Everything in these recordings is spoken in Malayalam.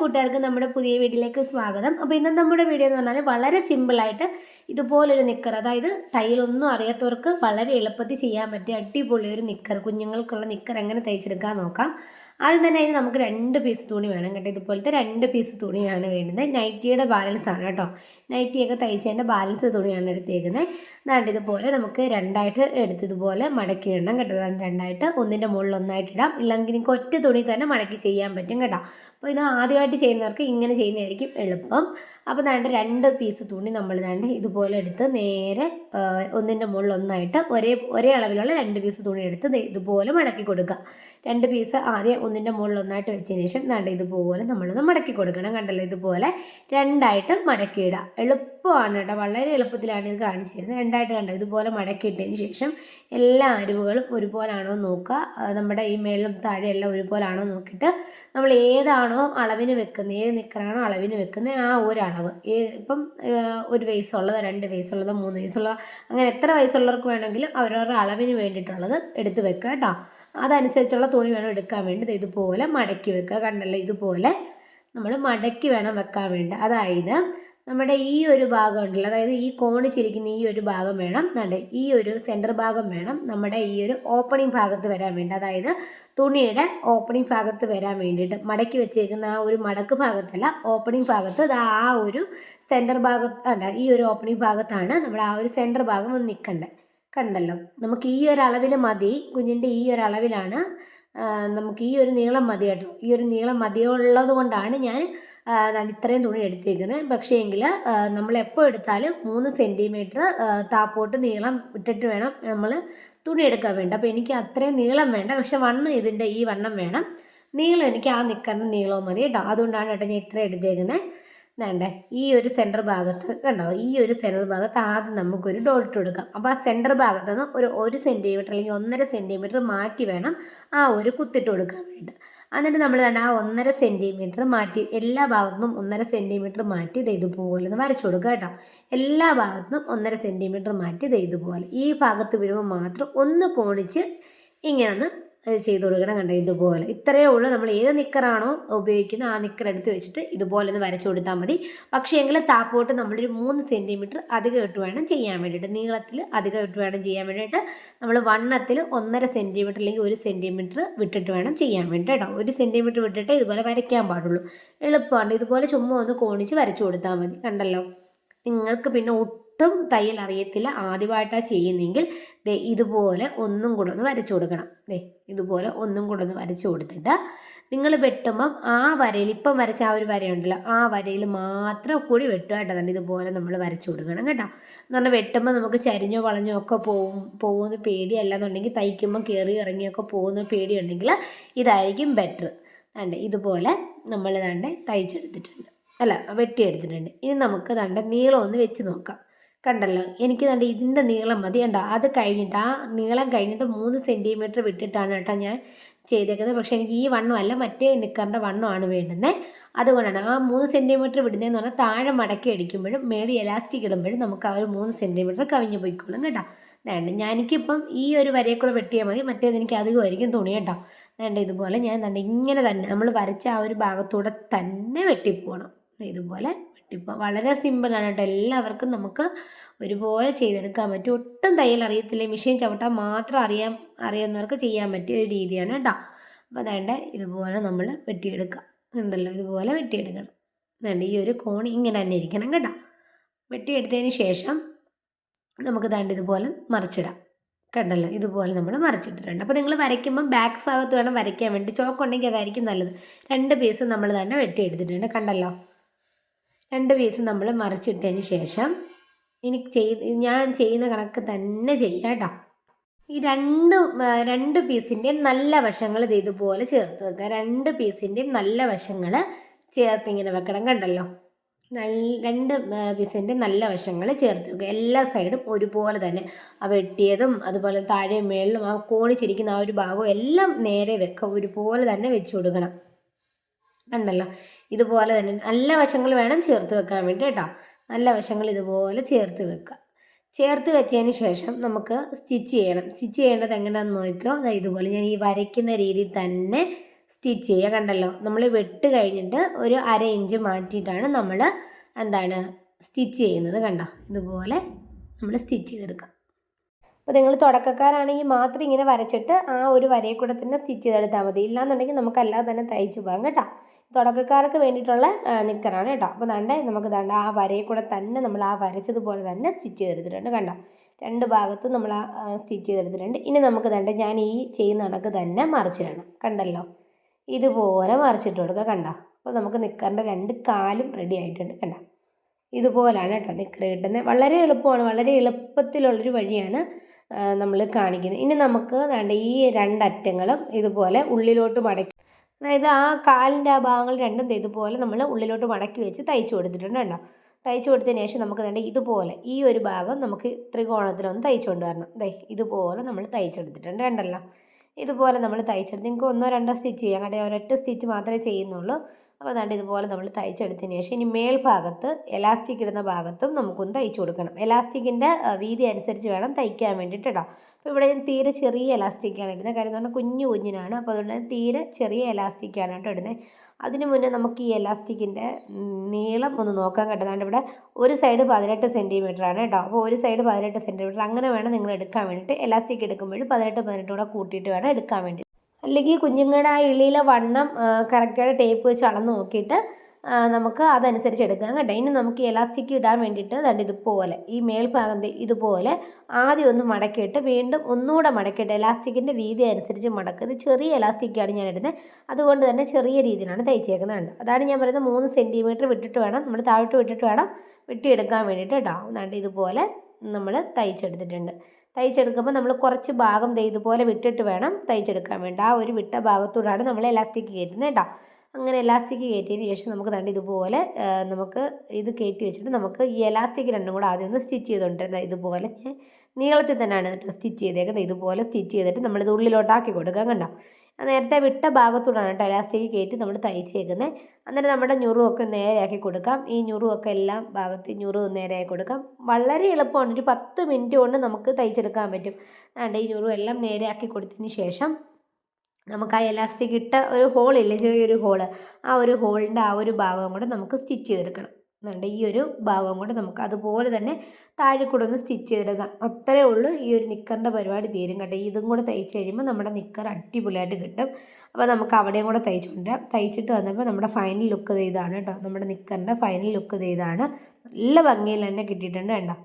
കൂട്ടുകാർക്ക് നമ്മുടെ പുതിയ വീഡിയോയിലേക്ക് സ്വാഗതം. അപ്പോൾ ഇന്ന് നമ്മുടെ വീഡിയോ എന്ന് പറഞ്ഞാൽ വളരെ സിമ്പിളായിട്ട് ഇതുപോലൊരു നിക്കർ അതായത് തയ്യലൊന്നും അറിയാത്തവർക്ക് വളരെ എളുപ്പത്തിൽ ചെയ്യാൻ പറ്റിയ അടിപൊളി ഒരു നിക്കർ കുഞ്ഞുങ്ങൾക്കുള്ള നിക്കർ എങ്ങനെ തയ്ച്ചെടുക്കാൻ നോക്കാം. ആദ്യം തന്നെ അതിന് നമുക്ക് രണ്ട് പീസ് തുണി വേണം കേട്ടോ. ഇതുപോലത്തെ രണ്ട് പീസ് തുണിയാണ് വേണ്ടത്. നൈറ്റിയുടെ ബാലൻസ് ആണ് കേട്ടോ. നൈറ്റിയൊക്കെ തയ്ച്ചതിന്റെ ബാലൻസ് തുണിയാണ് എടുത്തേക്കുന്നത് അതാണ്ട് ഇതുപോലെ നമുക്ക് രണ്ടായിട്ട് എടുത്തതുപോലെ മടക്കി ഇടണം കേട്ടോ. രണ്ടായിട്ട് ഒന്നിന്റെ മുകളിൽ ഒന്നായിട്ട് ഇടാം. ഇല്ലെങ്കിൽ നിങ്ങൾക്ക് ഒറ്റ തുണി തന്നെ മടക്കി ചെയ്യാൻ പറ്റും കേട്ടോ. അപ്പോൾ ഇത് ആദ്യമായിട്ട് ചെയ്യുന്നവർക്ക് ഇങ്ങനെ ചെയ്യുന്നതായിരിക്കും എളുപ്പം. അപ്പോൾ ദാണ്ട് രണ്ട് പീസ് തുണി നമ്മൾ ദാണ്ട് ഇതുപോലെ എടുത്ത് നേരെ ഒന്നിന്റെ മുകളിൽ ഒന്നായിട്ട് ഒരേ ഒരേ അളവിലുള്ള രണ്ട് പീസ് തുണി എടുത്ത് ഇതുപോലെ മടക്കി കൊടുക്കുക. രണ്ട് പീസ് ആദ്യം ഒന്നിന്റെ മുകളിൽ ഒന്നായിട്ട് വെച്ചതിന് ശേഷം ദാണ്ട് ഇതുപോലെ നമ്മളൊന്ന് മടക്കി കൊടുക്കണം. കണ്ടല്ലോ? ഇതുപോലെ രണ്ടായിട്ട് മടക്കിയിടുക എളുപ്പമാണ് കേട്ടോ വളരെ എളുപ്പത്തിലാണ് ഇത് കാണിച്ചു തരുന്നത് രണ്ടായിട്ട് കണ്ടോ? ഇതുപോലെ മടക്കിയിട്ടതിന് ശേഷം എല്ലാ അരിവുകളും ഒരുപോലാണോ നോക്കുക നമ്മുടെ ഈ മേളിലും താഴെയെല്ലാം ഒരുപോലാണോ നോക്കിയിട്ട് നമ്മൾ ഏതാണോ അളവിന് വെക്കുന്നത് ഏത് നിക്കറാണോ അളവിന് വെക്കുന്നത് ആ ഒരളവ്. ഏ ഇപ്പം ഒരു വയസ്സുള്ളതോ രണ്ട് വയസ്സുള്ളതോ മൂന്ന് വയസ്സുള്ളതോ അങ്ങനെ എത്ര വയസ്സുള്ളവർക്ക് വേണമെങ്കിലും അവരവരുടെ അളവിന് വേണ്ടിയിട്ടുള്ളത് എടുത്ത് വെക്കുക കേട്ടോ. അതനുസരിച്ചുള്ള തുണി വേണം എടുക്കാൻ വേണ്ടി ഇതുപോലെ മടക്കി വെക്കുക കണ്ടല്ലോ? ഇതുപോലെ നമ്മൾ മടക്കി വേണം വെക്കാൻ വേണ്ടി അതായത് നമ്മുടെ ഈ ഒരു ഭാഗം ഉണ്ടല്ലോ അതായത് ഈ കോണിച്ചിരിക്കുന്ന ഈ ഒരു ഭാഗം വേണം നമ്മുടെ ഈ ഒരു സെന്റർ ഭാഗം വേണം നമ്മുടെ ഈ ഒരു ഓപ്പണിംഗ് ഭാഗത്ത് വരാൻ വേണ്ടി. അതായത് തുണിയുടെ ഓപ്പണിംഗ് ഭാഗത്ത് വരാൻ വേണ്ടിയിട്ട് മടക്കി വെച്ചേക്കുന്ന ആ ഒരു മടക്ക് ഭാഗത്തല്ല ഓപ്പണിംഗ് ഭാഗത്ത് ആ ഒരു സെന്റർ ഭാഗത്ത് ഈ ഒരു ഓപ്പണിംഗ് ഭാഗത്താണ് നമ്മുടെ ആ ഒരു സെന്റർ ഭാഗം ഒന്ന് നിൽക്കേണ്ടത് കണ്ടല്ലോ? നമുക്ക് ഈ ഒരു അളവിൽ മതി കുഞ്ഞിന്റെ ഈ ഒരു അളവിലാണ് നമുക്ക് ഈ ഒരു നീളം മതി കേട്ടോ. ഈ ഒരു നീളം മതിയുള്ളത് കൊണ്ടാണ് ഞാൻ ഇത്രയും തുണി എടുത്തേക്കുന്നത് പക്ഷേ എങ്കിൽ നമ്മൾ എപ്പോൾ എടുത്താലും മൂന്ന് സെന്റിമീറ്റർ താപ്പോട്ട് നീളം ഇട്ടിട്ട് വേണം നമ്മൾ തുണി എടുക്കാൻ വേണ്ട. അപ്പോൾ എനിക്ക് അത്രയും നീളം വേണ്ട. പക്ഷെ വണ്ണം ഇതിന്റെ ഈ വണ്ണം വേണം. നീളം എനിക്ക് ആ നിൽക്കുന്ന നീളവും മതി കേട്ടോ. അതുകൊണ്ടാണ് കേട്ടോ ഞാൻ ഇത്ര എടുത്തേക്കുന്നത് വേണ്ടേ? ഈ ഒരു സെന്റർ ഭാഗത്ത് കണ്ടോ? ഈ ഒരു സെന്റർ ഭാഗത്ത് ആദ്യം നമുക്കൊരു ഡോട്ട് എടുക്കാം. അപ്പോൾ ആ സെന്റർ ഭാഗത്ത് നിന്ന് ഒരു ഒരു സെന്റിമീറ്റർ അല്ലെങ്കിൽ ഒന്നര സെന്റിമീറ്റർ മാറ്റി വേണം ആ ഒരു കുത്തിട്ട് കൊടുക്കാൻ വേണ്ടി. എന്നിട്ട് നമ്മൾ വേണ്ട ആ ഒന്നര സെന്റിമീറ്റർ മാറ്റി എല്ലാ ഭാഗത്തുനിന്നും ഒന്നര സെന്റിമീറ്റർ മാറ്റി ഇത് ഇതുപോലെ ഒന്ന് വരച്ചു കൊടുക്കുക കേട്ടോ. എല്ലാ ഭാഗത്തുനിന്നും ഒന്നര സെന്റിമീറ്റർ മാറ്റി ഇത് ഇതുപോലെ. ഈ ഭാഗത്ത് വീഴുമ്പോൾ മാത്രം ഒന്ന് കോണിച്ച് ഇങ്ങനെ ഒന്ന് ചെയ്ത് കൊടുക്കണം കണ്ടോ? ഇതുപോലെ. ഇത്രയേ ഉള്ളൂ. നമ്മൾ ഏത് നിക്കറാണോ ഉപയോഗിക്കുന്നത് ആ നിക്കർ എടുത്ത് വെച്ചിട്ട് ഇതുപോലെ ഒന്ന് വരച്ചു കൊടുത്താൽ മതി. പക്ഷേ എങ്കിൽ താപ്പോട്ട് നമ്മളൊരു മൂന്ന് സെന്റിമീറ്റർ അധികം ഇട്ട് വേണം ചെയ്യാൻ വേണ്ടിയിട്ട്. നീളത്തിൽ അധികം ഇട്ട് വേണം ചെയ്യാൻ വേണ്ടിയിട്ട്. നമ്മൾ വണ്ണത്തിൽ ഒന്നര സെന്റിമീറ്റർ അല്ലെങ്കിൽ ഒരു സെന്റിമീറ്റർ വിട്ടിട്ട് വേണം ചെയ്യാൻ വേണ്ടി കേട്ടോ. ഒരു സെന്റിമീറ്റർ വിട്ടിട്ട് ഇതുപോലെ വരയ്ക്കാൻ പാടുള്ളൂ. എളുപ്പമാണ്. ഇതുപോലെ ചുമ്മാ ഒന്ന് കോണിച്ച് വരച്ചു കൊടുത്താൽ മതി. കണ്ടല്ലോ? നിങ്ങൾക്ക് പിന്നെ ഒട്ടും തയ്യൽ അറിയത്തില്ല. ആദ്യമായിട്ടാണ് ചെയ്യുന്നെങ്കിൽ ദേ ഇതുപോലെ ഒന്നും കൂടെ ഒന്ന് വരച്ചു കൊടുക്കണം. ദേ ഇതുപോലെ ഒന്നും കൂടെ ഒന്ന് വരച്ചു കൊടുത്തിട്ട് നിങ്ങൾ വെട്ടുമ്പം ആ വരയിൽ ഇപ്പം വരച്ച ആ ഒരു വരയുണ്ടല്ലോ ആ വരയിൽ മാത്രം കൂടി വെട്ടുക ഇതുപോലെ നമ്മൾ വരച്ചു കൊടുക്കണം കേട്ടോ. എന്ന് പറഞ്ഞാൽ വെട്ടുമ്പോൾ നമുക്ക് ചരിഞ്ഞോ വളഞ്ഞോ ഒക്കെ പോകും പോകുന്ന പേടിയല്ലെന്നുണ്ടെങ്കിൽ തയ്ക്കുമ്പോൾ കയറി ഇറങ്ങിയൊക്കെ പോകുന്ന പേടിയുണ്ടെങ്കിൽ ഇതായിരിക്കും ബെറ്റർ ദാണ്ട് ഇതുപോലെ നമ്മൾ ദാണ്ട് തയ്ച്ചെടുത്തിട്ടുണ്ട്. അല്ല വെട്ടിയെടുത്തിട്ടുണ്ട്. ഇനി നമുക്ക് ദാണ്ട് നീളം ഒന്ന് വെച്ച് നോക്കാം. കണ്ടല്ലോ. എനിക്ക് ദാണ്ട് ഇതിന്റെ നീളം മതി കണ്ടോ? അത് കഴിഞ്ഞിട്ട് ആ നീളം കഴിഞ്ഞിട്ട് മൂന്ന് സെന്റിമീറ്റർ വിട്ടിട്ടാണ് കേട്ടോ ഞാൻ ചെയ്തേക്കുന്നത്. പക്ഷേ എനിക്ക് ഈ വണ്ണം അല്ല മറ്റേ നിക്കറിന്റെ വണ്ണമാണ് വേണ്ടുന്നത് അതുകൊണ്ടാണ് ആ മൂന്ന് സെന്റിമീറ്റർ വിടുന്നതെന്ന് പറഞ്ഞാൽ താഴെ മടക്കി അടിക്കുമ്പോഴും മേടി എലാസ്റ്റിക് ഇടുമ്പോഴും നമുക്ക് ആ ഒരു മൂന്ന് സെന്റിമീറ്റർ കവിഞ്ഞ് പോയിക്കോളും കേട്ടോ. വേണ്ട ഞാൻ എനിക്കിപ്പം ഈ ഒരു വരയെ കൂടെ വെട്ടിയാൽ മതി. മറ്റേത് എനിക്ക് അധികമായിരിക്കും തുണി കേട്ടോ. വേണ്ട ഇതുപോലെ ഞാൻ ഇങ്ങനെ തന്നെ നമ്മൾ വരച്ച ആ ഒരു ഭാഗത്തൂടെ തന്നെ വെട്ടിപ്പോകണം ഇതുപോലെ വെട്ടിപ്പോ വളരെ സിമ്പിളാണ് കേട്ടോ. എല്ലാവർക്കും നമുക്ക് ഒരുപോലെ ചെയ്തെടുക്കാൻ പറ്റും. ഒട്ടും തയ്യൽ അറിയത്തില്ല. മെഷീൻ ചവിട്ടാൻ മാത്രം അറിയാൻ അറിയുന്നവർക്ക് ചെയ്യാൻ പറ്റിയ ഒരു രീതിയാണ് കേട്ടോ. അപ്പോൾ അതേണ്ട ഇതുപോലെ നമ്മൾ വെട്ടിയെടുക്കുക. ഉണ്ടല്ലോ ഇതുപോലെ വെട്ടിയെടുക്കണം. വേണ്ട ഈ ഒരു കോണി ഇങ്ങനെ തന്നെ ഇരിക്കണം കേട്ടോ. വെട്ടിയെടുത്തതിന് ശേഷം നമുക്ക് ദാണ്ട് ഇതുപോലെ മറിച്ചിടാം. കണ്ടല്ലോ? ഇതുപോലെ നമ്മൾ മറിച്ചിട്ടിട്ടുണ്ട്. അപ്പോൾ നിങ്ങൾ വരയ്ക്കുമ്പോൾ ബാക്ക് ഭാഗത്ത് വേണം വരയ്ക്കാൻ വേണ്ടി. ചോക്കുണ്ടെങ്കിൽ അതായിരിക്കും നല്ലത്. രണ്ട് പീസ് നമ്മൾ തന്നെ വെട്ടിയെടുത്തിട്ടുണ്ട്. കണ്ടല്ലോ? രണ്ട് പീസ് നമ്മൾ മറിച്ചിട്ടതിന് ശേഷം എനിക്ക് ചെയ്ത് ഞാൻ ചെയ്യുന്ന കണക്ക് തന്നെ ചെയ്യാം കേട്ടോ. ഈ രണ്ട് രണ്ട് പീസിന്റെയും നല്ല വശങ്ങൾ ഇത് ഇതുപോലെ ചേർത്ത് വെക്കുക. രണ്ട് പീസിന്റെയും നല്ല വശങ്ങൾ ചേർത്ത് ഇങ്ങനെ വെക്കണം കണ്ടല്ലോ. രണ്ട് പീസിന്റെ നല്ല വശങ്ങൾ ചേർത്ത് വെക്കുക. എല്ലാ സൈഡും ഒരുപോലെ തന്നെ. ആ വെട്ടിയതും അതുപോലെ താഴെ മേളിലും ആ കോണിച്ചിരിക്കുന്ന ആ ഒരു ഭാഗവും എല്ലാം നേരെ വെക്കുക. ഒരുപോലെ തന്നെ വെച്ച് കൊടുക്കണം. കണ്ടല്ലോ ഇതുപോലെ തന്നെ നല്ല വശങ്ങൾ വേണം ചേർത്ത് വെക്കാൻ വേണ്ടി കേട്ടോ. നല്ല വശങ്ങൾ ഇതുപോലെ ചേർത്ത് വെക്കുക. ചേർത്ത് വെച്ചതിന് ശേഷം നമുക്ക് സ്റ്റിച്ച് ചെയ്യണം. സ്റ്റിച്ച് ചെയ്യേണ്ടത് എങ്ങനെയാണെന്ന് നോക്കിയോ ഇതുപോലെ ഞാൻ ഈ വരയ്ക്കുന്ന രീതി തന്നെ സ്റ്റിച്ച് ചെയ്യുക. കണ്ടല്ലോ നമ്മൾ വെട്ട് കഴിഞ്ഞിട്ട് ഒരു അര ഇഞ്ച് മാറ്റിയിട്ടാണ് നമ്മൾ എന്താണ് സ്റ്റിച്ച് ചെയ്യുന്നത് കണ്ടോ? ഇതുപോലെ നമ്മൾ സ്റ്റിച്ച് ചെയ്തെടുക്കാം അപ്പോൾ നിങ്ങൾ തുടക്കക്കാരാണെങ്കിൽ മാത്രം ഇങ്ങനെ വരച്ചിട്ട് ആ ഒരു വരയെ കൂടെ തന്നെ സ്റ്റിച്ച് ചെയ്തെടുത്താൽ മതി. ഇല്ലാന്നുണ്ടെങ്കിൽ നമുക്ക് അല്ലാതെ തന്നെ തയ്ച്ചു പോകാം കേട്ടോ. തുടക്കക്കാർക്ക് വേണ്ടിയിട്ടുള്ള നിക്കറാണ് കേട്ടോ. അപ്പോൾ ദാണ്ടെ നമുക്ക് ദാണ്ട ആ വരയിൽ കൂടെ തന്നെ നമ്മൾ ആ വരച്ചതുപോലെ തന്നെ സ്റ്റിച്ച് ചെയ്തെടുത്തിട്ടുണ്ട് കണ്ടോ? രണ്ട് ഭാഗത്തും നമ്മൾ ആ സ്റ്റിച്ച് ചെയ്തെടുത്തിട്ടുണ്ട്. ഇനി നമുക്ക് ദാണ്ട ഞാൻ ഈ ചെയ്യുന്ന കണക്ക് തന്നെ മറിച്ചിടണം കണ്ടല്ലോ? ഇതുപോലെ മറിച്ചിട്ട് കൊടുക്കുക കണ്ടോ? അപ്പോൾ നമുക്ക് നിക്കറിന്റെ രണ്ട് കാലും റെഡി ആയിട്ടുണ്ട് കണ്ടോ? ഇതുപോലാണ് കേട്ടോ നിക്കർ കിട്ടുന്നത്. വളരെ എളുപ്പമാണ്. വളരെ എളുപ്പത്തിലുള്ളൊരു വഴിയാണ് നമ്മൾ കാണിക്കുന്നത്. ഇനി നമുക്ക് ഈ രണ്ടറ്റങ്ങളും ഇതുപോലെ ഉള്ളിലോട്ട് മടക്കി അതായത് ആ കാലിന്റെ ആ ഭാഗങ്ങൾ രണ്ടും ഇതുപോലെ നമ്മൾ ഉള്ളിലോട്ട് മടക്കി വെച്ച് തയ്ച്ചു കൊടുത്തിട്ടുണ്ട് കേട്ടോ തയ്ച്ചു കൊടുത്തതിന് ശേഷം നമുക്ക് വേണ്ട ഇതുപോലെ ഈ ഒരു ഭാഗം നമുക്ക് ത്രികോണത്തിലൊന്ന് തയ്ച്ചു കൊണ്ടുവരണം ദേ ഇതുപോലെ നമ്മൾ തയ്ച്ചെടുത്തിട്ടുണ്ട് കണ്ടല്ലോ? ഇതുപോലെ നമ്മൾ തയ്ച്ചെടുത്ത് നിങ്ങൾക്ക് ഒന്നോ രണ്ടോ സ്റ്റിച്ച് ചെയ്യാം. കേട്ടോ ഒരൊറ്റ സ്റ്റിച്ച് മാത്രമേ ചെയ്യുന്നുള്ളൂ. അപ്പോൾ അതാണ്ട് ഇതുപോലെ നമ്മൾ തയ്ച്ചെടുത്തതിന് ശേഷം ഇനി മേൽഭാഗത്ത് എലാസ്റ്റിക് ഇടുന്ന ഭാഗത്തും നമുക്കൊന്ന് തയ്ച്ചു കൊടുക്കണം. എലാസ്റ്റിക്കിന്റെ വീതി അനുസരിച്ച് വേണം തയ്ക്കാൻ വേണ്ടിയിട്ട് ഇടാം അപ്പോൾ ഇവിടെ ഞാൻ തീരെ ചെറിയ എലാസ്റ്റിക്കാണ് ഇടുന്നത്. കാര്യം എന്ന് പറഞ്ഞാൽ കുഞ്ഞു കുഞ്ഞിനാണ്. അപ്പോൾ അതുകൊണ്ട് തീരെ ചെറിയ എലാസ്റ്റിക്കാണ് കേട്ടോ ഇടുന്നത്. അതിന് മുന്നേ നമുക്ക് ഈ എലാസ്റ്റിക്കിന്റെ നീളം ഒന്ന് നോക്കാൻ കേട്ടതാണ് ഇവിടെ ഒരു സൈഡ് പതിനെട്ട് ആണ് കേട്ടോ അപ്പോൾ ഒരു സൈഡ് പതിനെട്ട് സെന്റിമീറ്റർ അങ്ങനെ വേണം നിങ്ങൾ എടുക്കാൻ വേണ്ടിയിട്ട്. എലാസ്റ്റിക് എടുക്കുമ്പോഴും പതിനെട്ട് പതിനെട്ട് കൂടെ കൂട്ടിയിട്ട് വേണം എടുക്കാൻ വേണ്ടി അല്ലെങ്കിൽ കുഞ്ഞുങ്ങളുടെ ആ ഇളിയിലെ വണ്ണം കറക്റ്റായിട്ട് ടേപ്പ് വെച്ച് അളന്ന് നോക്കിയിട്ട് നമുക്ക് അതനുസരിച്ച് എടുക്കാം കേട്ടോ. ഇനി നമുക്ക് എലാസ്റ്റിക് ഇടാൻ വേണ്ടിയിട്ട് ദണ്ട് ഇതുപോലെ ഈ മേൽഭാഗം ഇതുപോലെ ആദ്യം ഒന്ന് മടക്കിയിട്ട് വീണ്ടും ഒന്നുകൂടെ മടക്കിയിട്ട് എലാസ്റ്റിക്കിന്റെ വീതി അനുസരിച്ച് മടക്കുക. ഇത് ചെറിയ എലാസ്റ്റിക്കാണ് ഞാൻ ഇടുന്നത്. അതുകൊണ്ട് തന്നെ ചെറിയ രീതിയിലാണ് തയ്ച്ചേക്കുന്നത് അതാണ് ഞാൻ പറയുന്നത് മൂന്ന് സെന്റിമീറ്റർ വിട്ടിട്ട് വേണം നമ്മൾ താഴോട്ട് വിട്ടിട്ട് വേണം വെട്ടിയെടുക്കാൻ വേണ്ടിയിട്ട് കേട്ടോ. ദണ്ട് ഇതുപോലെ നമ്മൾ തയ്ച്ചെടുത്തിട്ടുണ്ട്. തയ്ച്ചെടുക്കുമ്പോൾ നമ്മൾ കുറച്ച് ഭാഗം ഇതുപോലെ വിട്ടിട്ട് വേണം തയ്ച്ചെടുക്കാൻ വേണ്ടി. ആ ഒരു വിട്ട ഭാഗത്തൂടാണ് നമ്മൾ എലാസ്റ്റിക് കയറ്റുന്നത് കേട്ടോ. അങ്ങനെ എലാസ്റ്റിക് കയറ്റിയതിന് ശേഷം നമുക്ക് തണ്ട് ഇതുപോലെ നമുക്ക് ഇത് കയറ്റി വെച്ചിട്ട് നമുക്ക് ഈ എലാസ്റ്റിക് രണ്ടും കൂടെ ആദ്യം ഒന്ന് സ്റ്റിച്ച് ചെയ്തുകൊണ്ടിരുന്നത് ഇതുപോലെ നീളത്തിൽ തന്നെയാണ് സ്റ്റിച്ച് ചെയ്തേക്കുന്നത്. ഇതുപോലെ സ്റ്റിച്ച് ചെയ്തിട്ട് നമ്മളിത് ഉള്ളിലോട്ടാക്കി കൊടുക്കാം കണ്ടോ. നേരത്തെ വിട്ട ഭാഗത്തൂടാണ് കേട്ടോ ഇലാസ്റ്റിക് കയറ്റി നമ്മൾ തയ്ച്ചേക്കുന്നത് അന്നേരം നമ്മുടെ ഞുറുമൊക്കെ നേരെയാക്കി കൊടുക്കാം. ഈ ഞുറുമൊക്കെ എല്ലാം ഭാഗത്ത് ഞുറു നേരെയാക്കി കൊടുക്കാം. വളരെ എളുപ്പമാണ്. ഒരു പത്ത് മിനിറ്റ് കൊണ്ട് നമുക്ക് തയ്ച്ചെടുക്കാൻ പറ്റും. അതുകൊണ്ട് ഈ ഞുറു എല്ലാം നേരെയാക്കി കൊടുത്തതിന് ശേഷം നമുക്ക് ആ ഇലാസ്റ്റിക് ഇട്ട ഒരു ഹോളില്ലേ ചെറിയൊരു ഹോൾ ആ ഒരു ഹോളിന്റെ ആ ഒരു ഭാഗം കൂടെ നമുക്ക് സ്റ്റിച്ച് ചെയ്തെടുക്കണം. എന്നുണ്ട് ഈ ഒരു ഭാഗം കൂടെ നമുക്ക് അതുപോലെ തന്നെ താഴെ കൂടെ ഒന്ന് സ്റ്റിച്ച് ചെയ്തെടുക്കാം. അത്രേ ഉള്ളൂ ഈ ഒരു നിക്കറിന്റെ പരിപാടി തീരും കേട്ടോ. ഇതും കൂടെ തയ്ച്ച് കഴിയുമ്പോൾ നമ്മുടെ നിക്കർ അടിപൊളിയായിട്ട് കിട്ടും. അപ്പോൾ നമുക്ക് അവിടെയും കൂടെ തയ്ച്ചുകൊണ്ടിരാം തയ്ച്ചിട്ട് വന്നപ്പോൾ നമ്മുടെ ഫൈനൽ ലുക്ക് ചെയ്താണ് കേട്ടോ. നമ്മുടെ നിക്കറിന്റെ ഫൈനൽ ലുക്ക് ചെയ്താണ് നല്ല ഭംഗിയിൽ തന്നെ കിട്ടിയിട്ടുണ്ട് കേട്ടോ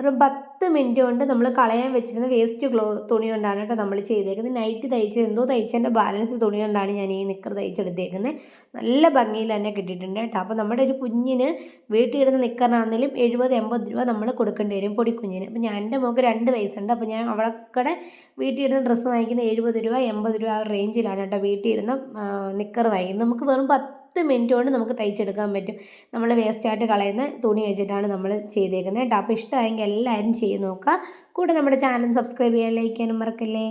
ഒരു പത്ത് മിനിറ്റ് കൊണ്ട് നമ്മൾ കളയാൻ വെച്ചിരുന്ന വേസ്റ്റ് ക്ലോ തുണി കൊണ്ടാണ് കേട്ടോ നമ്മൾ ചെയ്തേക്കുന്നത്. നൈറ്റ് തയ്ച്ച് എന്തോ തയ്ച്ചതിന്റെ ബാലൻസ് തുണി കൊണ്ടാണ് ഞാൻ ഈ നിക്കർ തയ്ച്ചെടുത്തേക്കുന്നത്. നല്ല ഭംഗിയിൽ തന്നെ കിട്ടിയിട്ടുണ്ട് കേട്ടോ. അപ്പോൾ നമ്മുടെ ഒരു കുഞ്ഞിന് വീട്ടിലിടുന്ന നിക്കറിനാണെങ്കിലും എഴുപത് എൺപത് രൂപ നമ്മൾ കൊടുക്കേണ്ടി വരും പൊടിക്കുഞ്ഞിന് അപ്പോൾ ഞാൻ എന്റെ മോൾക്ക് രണ്ട് വയസ്സുണ്ട്. അപ്പോൾ ഞാൻ അവളക്കടെ വീട്ടിലിടുന്ന ഡ്രസ്സ് വാങ്ങിക്കുന്ന എഴുപത് രൂപ എൺപത് രൂപ ആ റേഞ്ചിലാണ് കേട്ടോ വീട്ടിലിടുന്ന നിക്കർ വാങ്ങിക്കുന്നത്. നമുക്ക് വെറും പത്ത് പത്ത് മിനിറ്റ് കൊണ്ട് നമുക്ക് തയ്ച്ചെടുക്കാൻ പറ്റും. നമ്മൾ വേസ്റ്റായിട്ട് കളയുന്ന തുണി വെച്ചിട്ടാണ് നമ്മൾ ചെയ്തേക്കുന്നത്. കേട്ടോ അപ്പോൾ ഇഷ്ടമായെങ്കിൽ എല്ലാവരും ചെയ്ത് നോക്കുക. കൂടെ നമ്മുടെ ചാനൽ സബ്സ്ക്രൈബ് ചെയ്യാൻ ലൈക്ക് ചെയ്യാനും മറക്കല്ലേ?